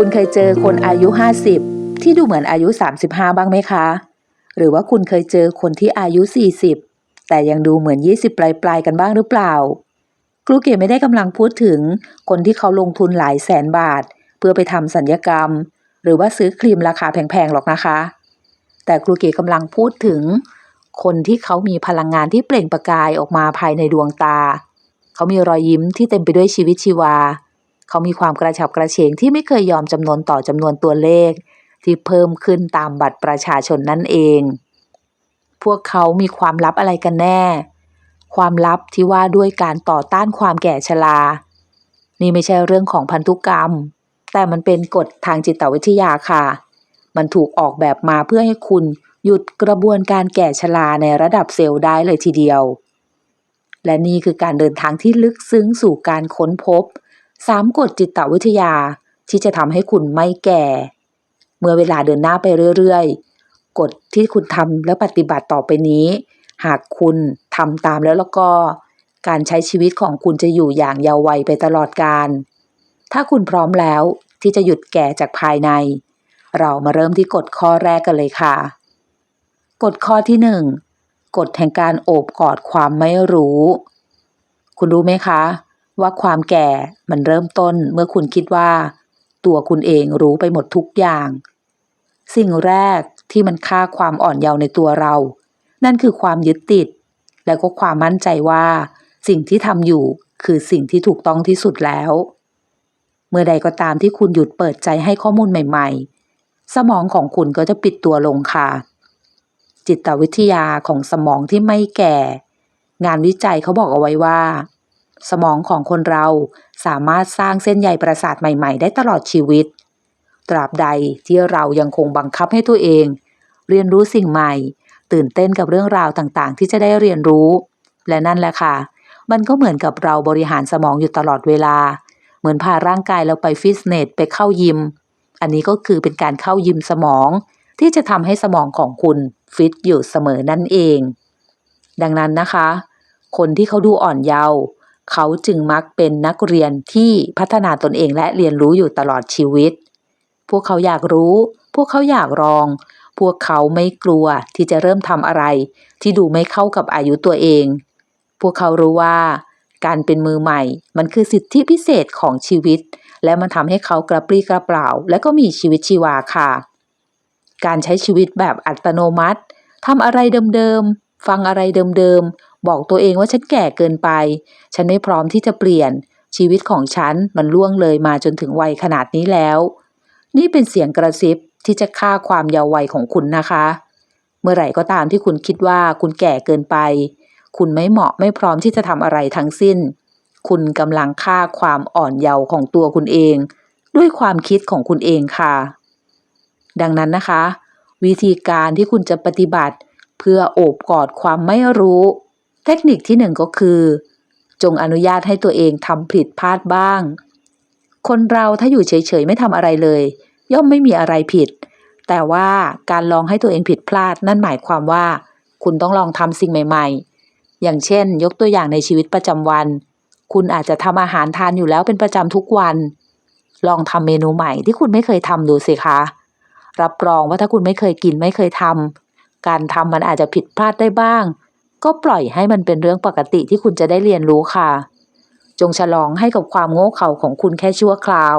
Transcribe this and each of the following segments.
คุณเคยเจอคนอายุ 50 ที่ดูเหมือนอายุ 35 บ้างไหมคะ หรือว่าคุณเคยเจอคนที่อายุ 40 แต่ยังดูเหมือน 20 ปลายๆกันบ้างหรือเปล่า ครูเก๋ไม่ได้กำลังพูดถึงคนที่เขาลงทุนหลายแสนบาท เพื่อไปทำสัญญกรรม หรือว่าซื้อครีมราคาแพงๆหรอกนะคะ แต่ครูเก๋กำลังพูดถึง คนที่เขามีพลังงานที่เปล่งประกายออกมาภายในดวงตา เขามีรอยยิ้มที่เต็มไปด้วยชีวิตชีวา เขามีความกระฉับกระเฉงที่ไม่เคยยอมจำนวนต่อจำนวนตัวเลข ที่เพิ่มขึ้นตามบัตรประชาชนนั่นเอง พวกเขามีความลับอะไรกันแน่ ความลับที่ว่าด้วยการต่อต้านความแก่ชรา นี่ไม่ใช่เรื่องของพันธุกรรม แต่มันเป็นกฎทางจิตวิทยาค่ะ มันถูกออกแบบมาเพื่อให้คุณหยุดกระบวนการแก่ชราในระดับเซลล์ได้เลยทีเดียวและนี่คือการเดินทางที่ลึกซึ้งสู่การค้นพบ สามกฎจิตวิทยาที่จะทำให้คุณไม่แก่ เมื่อเวลาเดินหน้าไปเรื่อยๆ กฎที่คุณทำและปฏิบัติต่อไปนี้ หากคุณทำตามแล้วแล้วก็ การใช้ชีวิตของคุณจะอยู่อย่างยาววัยไปตลอดกาลถ้าคุณพร้อมแล้วที่จะหยุดแก่จากภายใน เรามาเริ่มที่กฎข้อแรกกันเลยค่ะ กฎข้อที่หนึ่งกฎแห่งการโอบกอดความไม่รู้ คุณรู้ไหมคะ ว่าความแก่มันเริ่มต้นเมื่อคุณคิดว่า ตัวคุณเองรู้ไปหมดทุกอย่าง สิ่งแรกที่มันฆ่าความอ่อนเยาว์ในตัวเรา นั่นคือความยึดติด และก็ความมั่นใจว่า สิ่งที่ทำอยู่คือสิ่งที่ถูกต้องที่สุดแล้ว เมื่อใดก็ตามที่คุณหยุดเปิดใจให้ข้อมูลใหม่ ๆ สมองของคุณก็จะปิดตัวลงค่ะ จิตวิทยาของสมองที่ไม่แก่ งานวิจัยเขาบอกเอาไว้ว่า สมองของคนเราสามารถสร้างเส้นใยประสาทใหม่ ๆ ได้ตลอดชีวิต ตราบใดที่เรายังคงบังคับให้ตัวเอง เรียนรู้สิ่งใหม่ ตื่นเต้นกับเรื่องราวต่างๆ ที่จะได้เรียนรู้ และนั่นแหละค่ะ มันก็เหมือนกับเราบริหารสมองอยู่ตลอดเวลา เหมือนพาร่างกายเราไปฟิตเนสไปเข้ายิม อันนี้ก็คือเป็นการเข้ายิมสมอง ที่จะทำให้สมองของคุณฟิตอยู่เสมอนั่นเอง ดังนั้นนะคะ คนที่เขาดูอ่อนเยาว์ เขาจึงมักเป็นนักเรียนที่พัฒนาตนเองและเรียนรู้อยู่ตลอดชีวิต พวกเขาอยากรู้ พวกเขาอยากลอง พวกเขาไม่กลัวที่จะเริ่มทำอะไร ที่ดูไม่เข้ากับอายุตัวเอง พวกเขารู้ว่า การเป็นมือใหม่ มันคือสิทธิพิเศษของชีวิต และมันทำให้เขากระปรี้กระเปร่า และก็มีชีวิตชีวาค่ะ การใช้ชีวิตแบบอัตโนมัติทำอะไรเดิมๆ ฟังอะไรเดิมๆ บอกตัวเองว่าฉันแก่เกินไป ฉันไม่พร้อมที่จะเปลี่ยน ชีวิตของฉันมันล่วงเลยมาจนถึงวัยขนาดนี้แล้ว นี่เป็นเสียงกระซิบที่จะฆ่าความเยาว์วัยของคุณนะคะ เมื่อไหร่ก็ตามที่คุณคิดว่าคุณแก่เกินไป คุณไม่เหมาะไม่พร้อมที่จะทำอะไรทั้งสิ้น คุณกำลังฆ่าความอ่อนเยาว์ของตัวคุณเอง ด้วยความคิดของคุณเองค่ะ ดังนั้นนะคะ วิธีการที่คุณจะปฏิบัติ เพื่อโอบกอดความไม่รู้ เทคนิคที่หนึ่งก็คือ จงอนุญาตให้ตัวเองทำผิดพลาดบ้าง คนเราถ้าอยู่เฉยๆไม่ทำอะไรเลย ย่อมไม่มีอะไรผิด แต่ว่าการลองให้ตัวเองผิดพลาดนั่นหมายความว่า คุณต้องลองทำสิ่งใหม่ ๆ อย่างเช่น ยกตัวอย่างในชีวิตประจำวัน คุณอาจจะทำอาหารทานอยู่แล้วเป็นประจำทุกวัน ลองทำเมนูใหม่ที่คุณไม่เคยทำดูสิคะ รับรองว่าถ้าคุณไม่เคยกินไม่เคยทำการทำมันอาจจะผิดพลาดได้บ้าง ก็ปล่อยให้มันเป็นเรื่องปกติที่คุณจะได้เรียนรู้ค่ะ จงฉลองให้กับความโง่เขลาของคุณแค่ชั่วคราว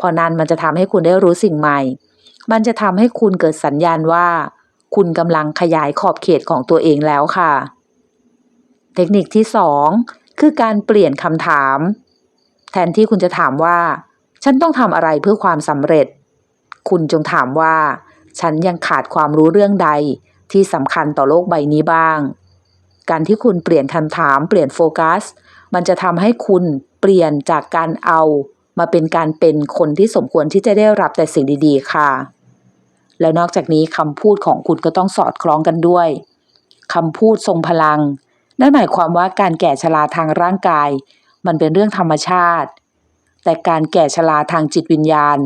พอนั้นมันจะทำให้คุณได้รู้สิ่งใหม่ มันจะทำให้คุณเกิดสัญญาณว่า คุณกำลังขยายขอบเขตของตัวเองแล้วค่ะ เทคนิคที่สองคือการเปลี่ยนคำถาม แทนที่คุณจะถามว่า ฉันต้องทำอะไรเพื่อความสำเร็จ คุณจงถามว่า ฉันยังขาดความรู้เรื่องใดที่สำคัญต่อโลกใบนี้บ้าง การที่คุณเปลี่ยนคำถามเปลี่ยนโฟกัส มันจะทำให้คุณเปลี่ยนจากการเอา มาเป็นการเป็นคนที่สมควรที่จะได้รับแต่สิ่งดี ๆ ค่ะ แล้วนอกจากนี้คำพูดของคุณก็ต้องสอดคล้องกันด้วยคำพูดทรงพลัง นั่นหมายความว่าการแก่ชราทางร่างกาย มันเป็นเรื่องธรรมชาติ แต่การแก่ชราทางจิตวิญญาณ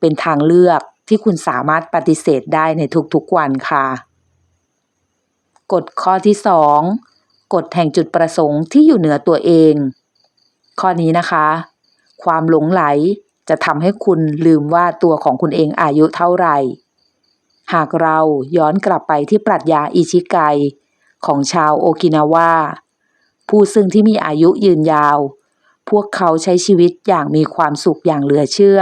เป็นทางเลือกที่คุณสามารถปฏิเสธได้ในทุกๆวันค่ะ กฎข้อที่สองกฎแห่งจุดประสงค์ที่อยู่เหนือตัวเอง ข้อนี้นะคะ ความหลงไหลจะทำให้คุณลืมว่าตัวของคุณเองอายุเท่าไหร่ หากเราย้อนกลับไปที่ปรัชญาอิชิไกของชาวโอกินาวาผู้ซึ่งที่มีอายุยืนยาว พวกเขาใช้ชีวิตอย่างมีความสุขอย่างเหลือเชื่อ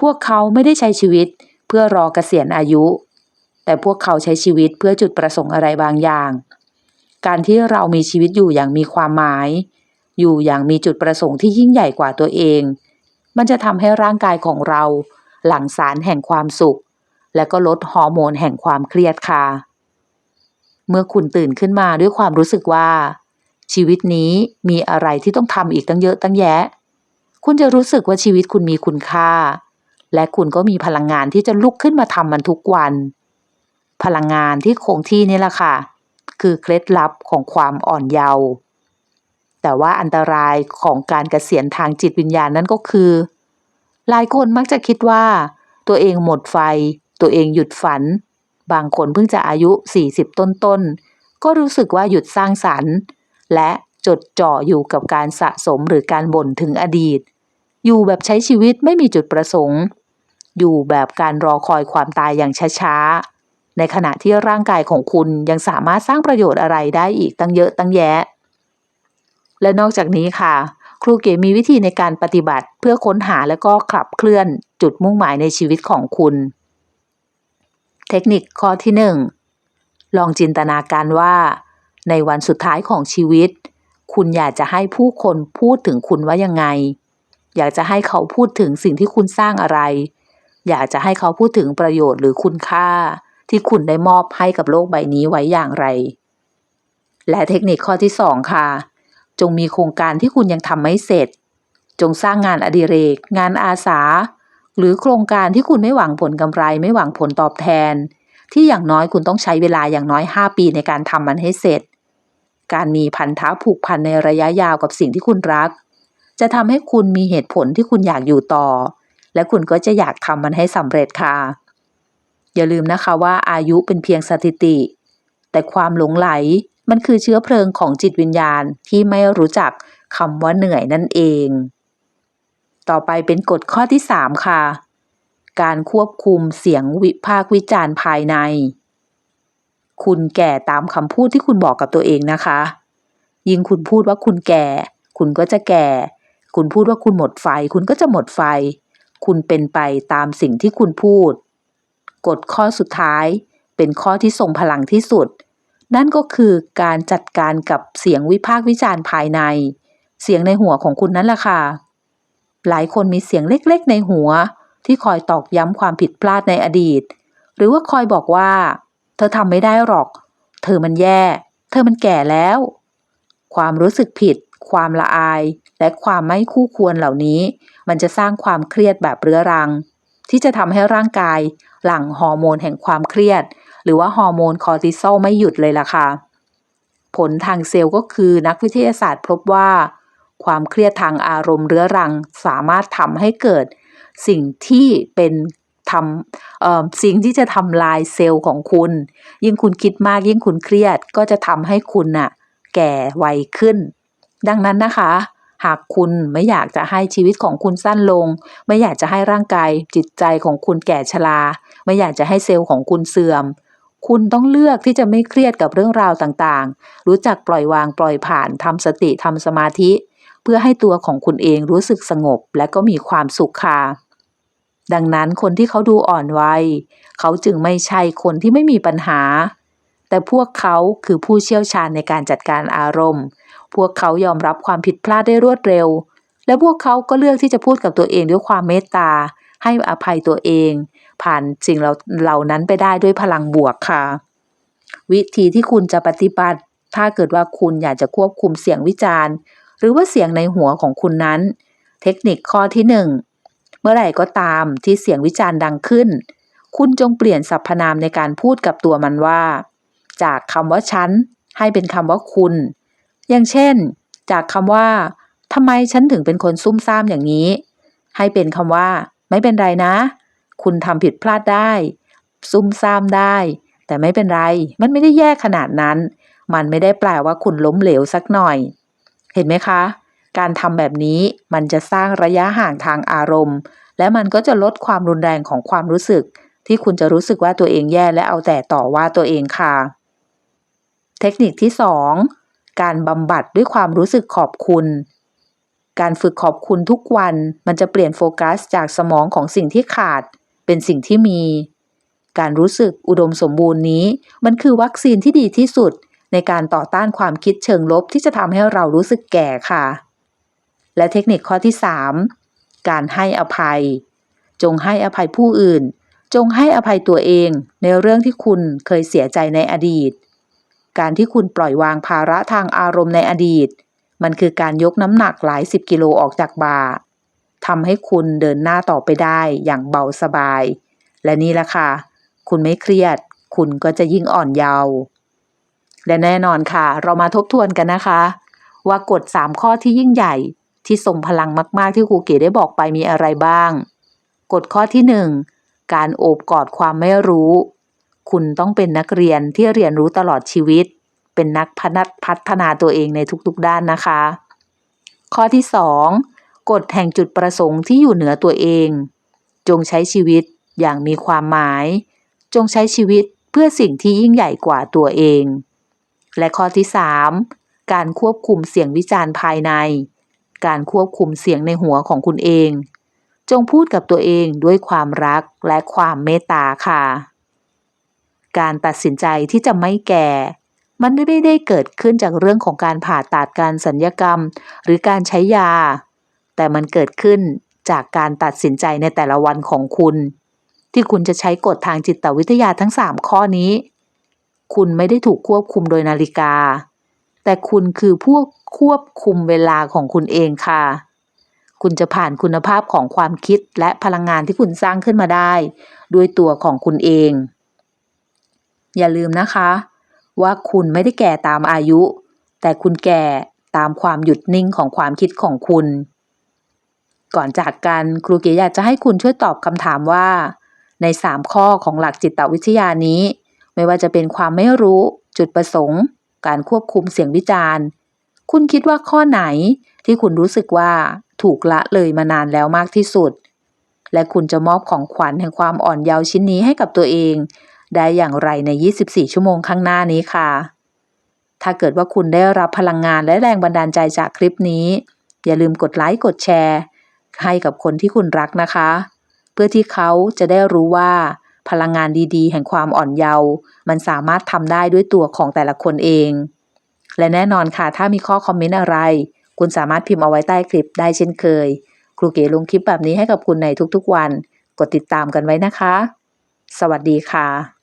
พวกเขาไม่ได้ใช้ชีวิตเพื่อรอเกษียณอายุ แต่พวกเขาใช้ชีวิตเพื่อจุดประสงค์อะไรบางอย่าง การที่เรามีชีวิตอยู่อย่างมีความหมาย อยู่อย่างมีจุดประสงค์ที่ยิ่งใหญ่กว่าตัวเอง มันจะทำให้ร่างกายของเรา หลั่งสารแห่งความสุข และก็ลดฮอร์โมนแห่งความเครียดค่ะ เมื่อคุณตื่นขึ้นมาด้วยความรู้สึกว่า ชีวิตนี้มีอะไรที่ต้องทำอีกตั้งเยอะตั้งแยะ คุณจะรู้สึกว่าชีวิตคุณมีคุณค่า และคุณก็มีพลังงานที่จะลุกขึ้นมาทำมันทุกวัน พลังงานที่คงที่นี่แหละค่ะ คือเคล็ดลับของความอ่อนเยาว์แต่ว่าอันตรายของการเกษียณทางจิตวิญญาณนั่นก็คือ หลายคนมักจะคิดว่า ตัวเองหมดไฟ ตัวเองหยุดฝัน บางคนเพิ่งจะอายุ 40 ต้นๆ ก็รู้สึกว่าหยุดสร้างสรรค์ และจดจ่ออยู่กับการสะสมหรือการบ่นถึงอดีต อยู่แบบใช้ชีวิตไม่มีจุดประสงค์ อยู่แบบการรอคอยความตายอย่างช้าๆ ในขณะที่ร่างกายของคุณยังสามารถสร้างประโยชน์อะไรได้อีกตั้งเยอะตั้งแยะ และนอกจากนี้ค่ะ ครูเก๋มีวิธีในการปฏิบัติเพื่อค้นหาและก็ขับเคลื่อนจุดมุ่งหมายในชีวิตของคุณ เทคนิคข้อที่หนึ่งลองจินตนาการว่า ในวันสุดท้ายของชีวิต คุณอยากจะให้ผู้คนพูดถึงคุณว่ายังไง อยากจะให้เขาพูดถึงสิ่งที่คุณสร้างอะไร อยากจะให้เขาพูดถึงประโยชน์หรือคุณค่า ที่คุณได้มอบให้กับโลกใบนี้ไว้อย่างไร และเทคนิคข้อที่สองค่ะ จงมีโครงการที่คุณยังทำไม่เสร็จ จงสร้างงานอดิเรก งานอาสา หรือโครงการที่คุณไม่หวังผลกำไร ไม่หวังผลตอบแทน ที่อย่างน้อยคุณต้องใช้เวลาอย่างน้อย 5 ปีในการทำมันให้เสร็จ การมีพันธะผูกพันในระยะยาวกับสิ่งที่คุณรัก จะทำให้คุณมีเหตุผลที่คุณอยากอยู่ต่อ และคุณก็จะอยากทำมันให้สำเร็จค่ะ อย่าลืมนะคะว่าอายุเป็นเพียงสถิติ แต่ความหลงไหลมันคือเชื้อเพลิงของจิตวิญญาณที่ไม่รู้จักคำว่าเหนื่อยนั่นเอง ต่อไปเป็นกฎข้อที่ 3 ค่ะ การควบคุมเสียงวิพากวิจารณ์ภายใน คุณแก่ตามคำพูดที่คุณบอกกับตัวเองนะคะ ยิ่งคุณพูดว่าคุณแก่ คุณก็จะแก่ คุณพูดว่าคุณหมดไฟ คุณก็จะหมดไฟ คุณเป็นไปตามสิ่งที่คุณพูด กฎข้อสุดท้ายเป็นข้อที่ทรงพลังที่สุด นั่นก็คือการจัดการกับเสียงวิพากษ์วิจารณ์ภายใน เสียงในหัวของคุณนั่นแหละค่ะ หลายคนมีเสียงเล็กๆ ในหัว ที่คอยตอกย้ำความผิดพลาดในอดีต หรือว่าคอยบอกว่า เธอทำไม่ได้หรอก เธอมันแย่ เธอมันแก่แล้ว ความรู้สึกผิด ความละอาย และความไม่คู่ควรเหล่านี้ มันจะสร้างความเครียดแบบเรื้อรัง ที่จะทำให้ร่างกายหลั่งฮอร์โมนแห่งความเครียด หรือว่าฮอร์โมนคอร์ติซอลไม่หยุดเลยล่ะค่ะ ผลทางเซลล์ก็คือนักวิทยาศาสตร์พบว่า ความเครียดทางอารมณ์เรื้อรังสามารถทำให้เกิดสิ่งที่เป็นทำสิ่งที่จะทำลายเซลล์ของคุณ ยิ่งคุณคิดมากยิ่งคุณเครียดก็จะทำให้คุณน่ะแก่ไวขึ้น ดังนั้นนะคะ หากคุณไม่อยากจะให้ชีวิตของคุณสั้นลง ไม่อยากจะให้ร่างกายจิตใจของคุณแก่ชรา ไม่อยากจะให้เซลล์ของคุณเสื่อม คุณต้องเลือกที่จะไม่เครียดกับเรื่องราวต่างๆ รู้จักปล่อยวางปล่อยผ่านทำสติทำสมาธิ เพื่อให้ตัวของคุณเองรู้สึกสงบและก็มีความสุขค่ะดังนั้นคนที่เขาดูอ่อนวัย เขาจึงไม่ใช่คนที่ไม่มีปัญหา แต่พวกเขาคือผู้เชี่ยวชาญในการจัดการอารมณ์ พวกเขายอมรับความผิดพลาดได้รวดเร็ว และพวกเขาก็เลือกที่จะพูดกับตัวเองด้วยความเมตตา ให้อภัยตัวเอง ผ่านสิ่งเหล่านั้นไปได้ด้วยพลังบวกค่ะ วิธีที่คุณจะปฏิบัติ ถ้าเกิดว่าคุณอยากจะควบคุมเสียงวิจารณ์ หรือว่าเสียงในหัวของคุณนั้น เทคนิคข้อที่หนึ่งเมื่อไหร่ก็ตามที่เสียงวิจารณ์ดังขึ้น คุณจงเปลี่ยนสรรพนามในการพูดกับตัวมันว่า จากคำว่าฉันให้เป็นคำว่าคุณ อย่างเช่น จากคำว่าทำไมฉันถึงเป็นคนซุ่มซ่ามอย่างนี้ ให้เป็นคำว่า ไม่เป็นไรนะ คุณทำผิดพลาดได้ ซุ่มซ่ามได้ แต่ไม่เป็นไร มันไม่ได้แย่ขนาดนั้น มันไม่ได้แปลว่าคุณล้มเหลวสักหน่อย เห็นไหมคะ การทำแบบนี้มันจะสร้างระยะห่างทางอารมณ์ และมันก็จะลดความรุนแรงของความรู้สึก ที่คุณจะรู้สึกว่าตัวเองแย่และเอาแต่ต่อว่าตัวเองค่ะ เทคนิคที่ 2 การบำบัดด้วยความรู้สึกขอบคุณ การฝึกขอบคุณทุกวันมันจะเปลี่ยนโฟกัสจากสมองของสิ่งที่ขาด เป็นสิ่งที่มี การรู้สึกอุดมสมบูรณ์นี้ มันคือวัคซีนที่ดีที่สุด ในการต่อต้านความคิดเชิงลบที่จะทำให้เรารู้สึกแก่ค่ะ และเทคนิคข้อที่ 3 การให้อภัย จงให้อภัยผู้อื่น จงให้อภัยตัวเองในเรื่องที่คุณเคยเสียใจในอดีต การที่คุณปล่อยวางภาระทางอารมณ์ในอดีต มันคือการยกน้ำหนักหลายสิบกิโลออกจากบ่าทำให้คุณเดินหน้าต่อไปได้อย่างเบาสบาย และนี่แหละค่ะ คุณไม่เครียด คุณก็จะยิ่งอ่อนเยาว์และแน่นอนค่ะ เรามาทบทวนกันนะคะ ว่ากฎ 3 ข้อที่ยิ่งใหญ่ที่ทรงพลังมากๆที่ครูเก๋ได้บอกไปมีอะไรบ้าง กฎข้อที่ 1 การโอบกอดความไม่รู้ คุณต้องเป็นนักเรียนที่เรียนรู้ตลอดชีวิต เป็นนักพนัดพัฒนาตัวเองในทุกๆด้านนะคะ ข้อที่ 2 กฎแห่งจุดประสงค์ที่อยู่เหนือตัวเอง จงใช้ชีวิตอย่างมีความหมาย จงใช้ชีวิตเพื่อสิ่งที่ยิ่งใหญ่กว่าตัวเอง และข้อที่ 3 การควบคุมเสียงวิจารณ์ภายใน การควบคุมเสียงในหัวของคุณเอง จงพูดกับตัวเองด้วยความรักและความเมตตาค่ะ การตัดสินใจที่จะไม่แก่ มันไม่ได้เกิดขึ้นจากเรื่องของการผ่าตัดการสัญญกรรม หรือการใช้ยา แต่มันเกิดขึ้นจากการตัดสินใจในแต่ละวันของคุณ ที่คุณจะใช้กฎทางจิตวิทยาทั้ง 3 ข้อนี้ คุณไม่ได้ถูกควบคุมโดยนาฬิกา แต่คุณคือพวกควบคุมเวลาของคุณเองค่ะ คุณจะผ่านคุณภาพของความคิดและพลังงานที่คุณสร้างขึ้นมาได้ ด้วยตัวของคุณเอง อย่าลืมนะคะ ว่าคุณไม่ได้แก่ตามอายุ แต่คุณแก่ตามความหยุดนิ่งของความคิดของคุณ ก่อนจากกันครูเกียร์อยากจะให้คุณช่วยตอบคำถามว่า ใน 3 ข้อของหลักจิตวิทยานี้ ไม่ว่าจะเป็นความไม่รู้จุดประสงค์ การควบคุมเสียงวิจารณ์ คุณคิดว่าข้อไหนที่คุณรู้สึกว่าถูกละเลยมานานแล้วมากที่สุด และคุณจะมอบของขวัญแห่งความอ่อนเยาว์ชิ้นนี้ให้กับตัวเอง ได้อย่างไรใน 24 ชั่วโมงข้างหน้านี้ค่ะ ถ้าเกิดว่าคุณได้รับพลังงานและแรงบันดาลใจจากคลิปนี้ อย่าลืมกดไลค์กดแชร์ ให้กับคนที่คุณรักนะคะ เพื่อที่เขาจะได้รู้ว่า พลังงานดีๆ แห่งความอ่อนเยาว์มันสามารถทำได้ด้วยตัวของแต่ละคนเอง และแน่นอนค่ะ ถ้ามีข้อคอมเมนต์อะไร คุณสามารถพิมพ์เอาไว้ใต้คลิปได้เช่นเคย ครูเก๋ลงคลิปแบบนี้ให้กับคุณในทุกๆวัน กดติดตามกันไว้นะคะ สวัสดีค่ะ